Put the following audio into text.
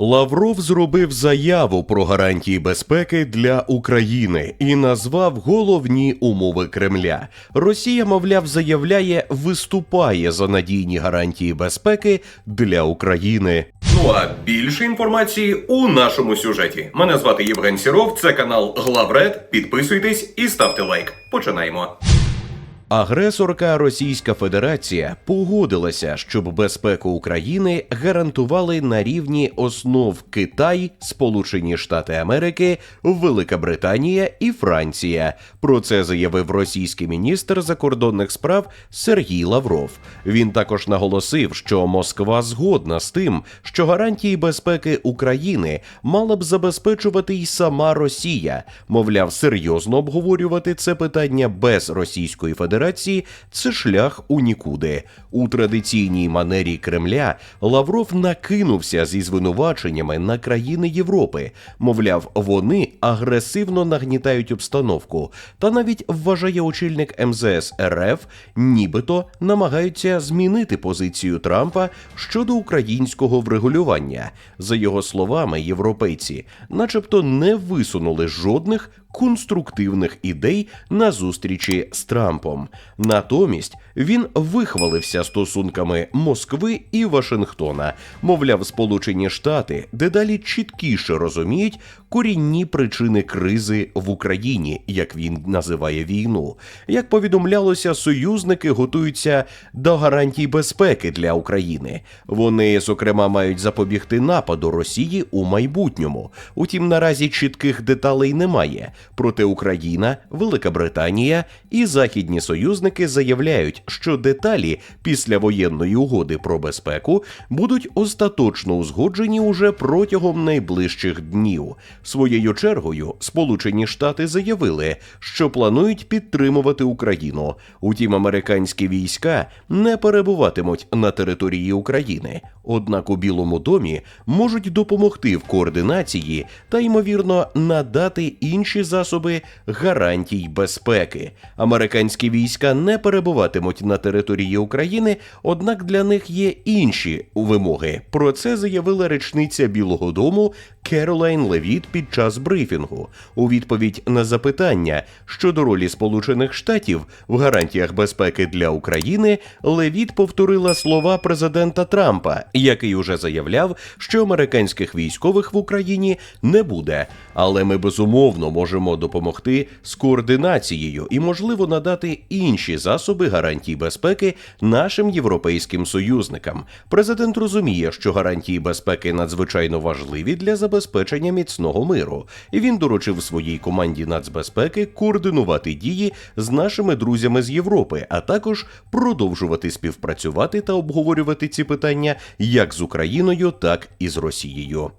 Лавров зробив заяву про гарантії безпеки для України і назвав головні умови Кремля. Росія, мовляв, заявляє, виступає за надійні гарантії безпеки для України. Ну а більше інформації у нашому сюжеті. Мене звати Євген Сіров. Це канал Главред. Підписуйтесь і ставте лайк. Починаємо. Агресорка Російська Федерація погодилася, щоб безпеку України гарантували на рівні основ Китай, Сполучені Штати Америки, Велика Британія і Франція. Про це заявив російський міністр закордонних справ Сергій Лавров. Він також наголосив, що Москва згодна з тим, що гарантії безпеки України мала б забезпечувати й сама Росія. Мовляв, серйозно обговорювати це питання без Російської Федерації це шлях у нікуди. У традиційній манері Кремля Лавров накинувся зі звинуваченнями на країни Європи. Мовляв, вони агресивно нагнітають обстановку, та навіть вважає очільник МЗС РФ, нібито намагаються змінити позицію Трампа щодо українського врегулювання. За його словами, європейці, начебто, не висунули жодних конструктивних ідей на зустрічі з Трампом. Натомість він вихвалився стосунками Москви і Вашингтона. Мовляв, Сполучені Штати дедалі чіткіше розуміють корінні причини кризи в Україні, як він називає війну. Як повідомлялося, союзники готуються до гарантій безпеки для України. Вони, зокрема, мають запобігти нападу Росії у майбутньому. Утім, наразі чітких деталей немає. Проте Україна, Велика Британія і західні союзники заявляють, що деталі після воєнної угоди про безпеку будуть остаточно узгоджені уже протягом найближчих днів. Своєю чергою Сполучені Штати заявили, що планують підтримувати Україну. Утім, американські війська не перебуватимуть на території України. Однак у Білому домі можуть допомогти в координації та ймовірно надати інші засоби гарантій безпеки. Американські війська не перебуватимуть на території України, однак для них є інші вимоги. Про це заявила речниця Білого Дому Керолайн Левіт під час брифінгу. У відповідь на запитання щодо ролі Сполучених Штатів в гарантіях безпеки для України, Левіт повторила слова президента Трампа, який уже заявляв, що американських військових в Україні не буде. Але ми безумовно можемо допомогти з координацією і, можливо, надати інші засоби гарантій безпеки нашим європейським союзникам. Президент розуміє, що гарантії безпеки надзвичайно важливі для забезпечення міцного миру, і він доручив своїй команді нацбезпеки координувати дії з нашими друзями з Європи, а також продовжувати співпрацювати та обговорювати ці питання як з Україною, так і з Росією.